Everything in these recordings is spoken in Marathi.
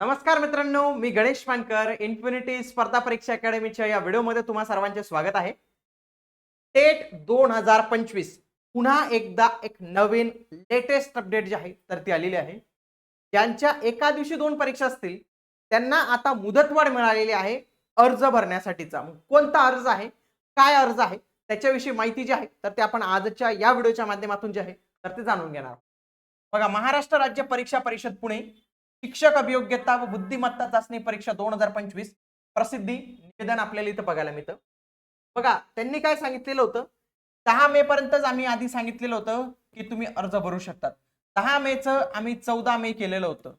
नमस्कार मित्रांनो मी गणेश मानकर इन्फिनिटी स्पर्धा परीक्षा अकॅडमीच्या या व्हिडिओमध्ये तुम्हा सर्वांचे स्वागत आहे. टेट दोन हजार पंचवीस. पुन्हा एकदा एक नवीन लेटेस्ट अपडेट जी आहे तर ती आलेली आहे. ज्यांच्या एका दिवशी दोन परीक्षा असतील त्यांना आता मुदतवाढ मिळालेली आहे अर्ज भरण्यासाठीचा. कोणता अर्ज आहे? काय अर्ज आहे? त्याच्याविषयी माहिती जी आहे तर ते आपण आजच्या या व्हिडिओच्या माध्यमातून जे आहे तर ते जाणून घेणार बघा महाराष्ट्र राज्य परीक्षा परिषद पुणे शिक्षक अभियोग्यता व बुद्धिमत्ता चाचणी परीक्षा दोन हजार पंचवीस प्रसिद्धी निवेदन आपल्याला इथं बघायला मिळतं. बघा त्यांनी काय सांगितलेलं होतं? दहा मे पर्यंतच आम्ही आधी सांगितलेलं होतं की तुम्ही अर्ज भरू शकतात. दहा मेचं आम्ही चौदा मे केलेलं होतं.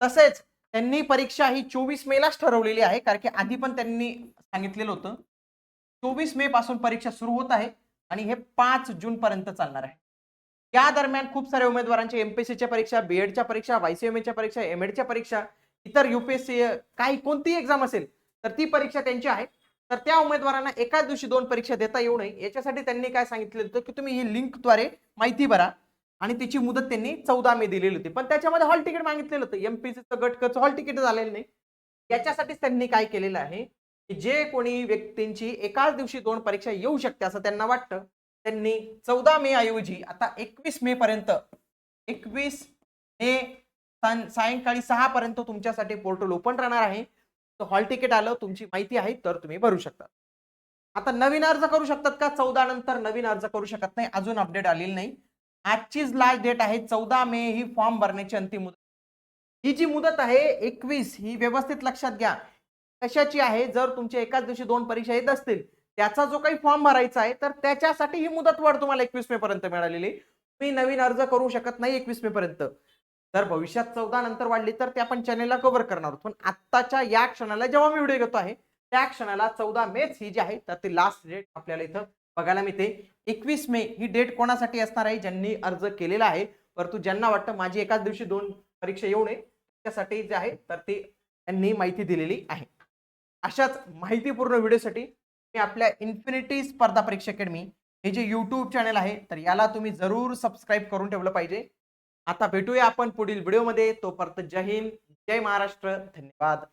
तसेच त्यांनी परीक्षा ही चोवीस मेलाच ठरवलेली आहे कारण की आधी पण त्यांनी सांगितलेलं होतं. चोवीस मे पासून परीक्षा सुरू होत आहे आणि हे पाच जून पर्यंत चालणार आहे. या दरम्यान खूप साऱ्या उमेदवारांच्या एमपीएससीच्या परीक्षा बीएडच्या परीक्षा वायसीएमएच्या परीक्षा एम एडच्या परीक्षा इतर युपीएससी काही कोणतीही एक्झाम असेल तर ती परीक्षा त्यांची आहे. तर त्या उमेदवारांना एकाच दिवशी दोन परीक्षा देता येऊ नये. याच्यासाठी त्यांनी काय सांगितलं होतं की तुम्ही ही लिंकद्वारे माहिती भरा आणि त्याची मुदत त्यांनी चौदा मे दिलेली होती. पण त्याच्यामध्ये हॉल तिकीट मागितलेलं होतं. एमपीसीचं गटकचं हॉल तिकीट झालेलं नाही. याच्यासाठीच त्यांनी काय केलेलं आहे की जे कोणी व्यक्तींची एकाच दिवशी दोन परीक्षा येऊ शकते असं त्यांना वाटतं. त्यांनी चौदा मे ऐवजी आता एकवीस मे पर्यंत एकवीस मे सायंकाळी सहा पर्यंत तुमच्यासाठी पोर्टल ओपन राहणार आहे. तर हॉल तिकीट आलं तुमची माहिती आहे तर तुम्ही भरू शकता. आता नवीन अर्ज करू शकतात का? चौदा नंतर नवीन अर्ज करू शकत नाही अजून अपडेट आलेली नाही. आजचीच लास्ट डेट आहे चौदा मे ही फॉर्म भरण्याची अंतिम मुदत. ही जी मुदत आहे एकवीस ही व्यवस्थित लक्षात घ्या. कशाची आहे? जर तुमच्या एकाच दिवशी दोन परीक्षा येत असतील त्याचा जो काही फॉर्म भरायचा आहे तर त्याच्यासाठी ही मुदतवाढ तुम्हाला एकवीस मे पर्यंत मिळालेली तुम्ही नवीन अर्ज करू शकत नाही एकवीस मे पर्यंत. जर भविष्यात चौदा नंतर वाढली तर ते आपण चॅनेलला कव्हर करणार आहोत. पण आत्ताच्या या क्षणाला जेव्हा मी व्हिडिओ घेतो आहे त्या क्षणाला चौदा मेच ही जी आहे तर ती लास्ट डेट आपल्याला इथं बघायला मिळते. एकवीस मे ही डेट कोणासाठी असणार आहे ज्यांनी अर्ज केलेला आहे? परंतु ज्यांना वाटतं माझी एकाच दिवशी दोन परीक्षा येऊ नये त्यासाठी जे आहे तर ती त्यांनी माहिती दिलेली आहे. अशाच माहितीपूर्ण व्हिडिओसाठी मी आपल्या इन्फिनिटी स्पर्धा परीक्षा अकॅडमी हे जे यूट्यूब चॅनल आहे तर याला तुम्ही जरूर सबस्क्राईब करून ठेवलं पाहिजे. आता भेटूया आपण पुढील व्हिडिओमध्ये तोपर्यंत जय हिंद जय महाराष्ट्र. धन्यवाद.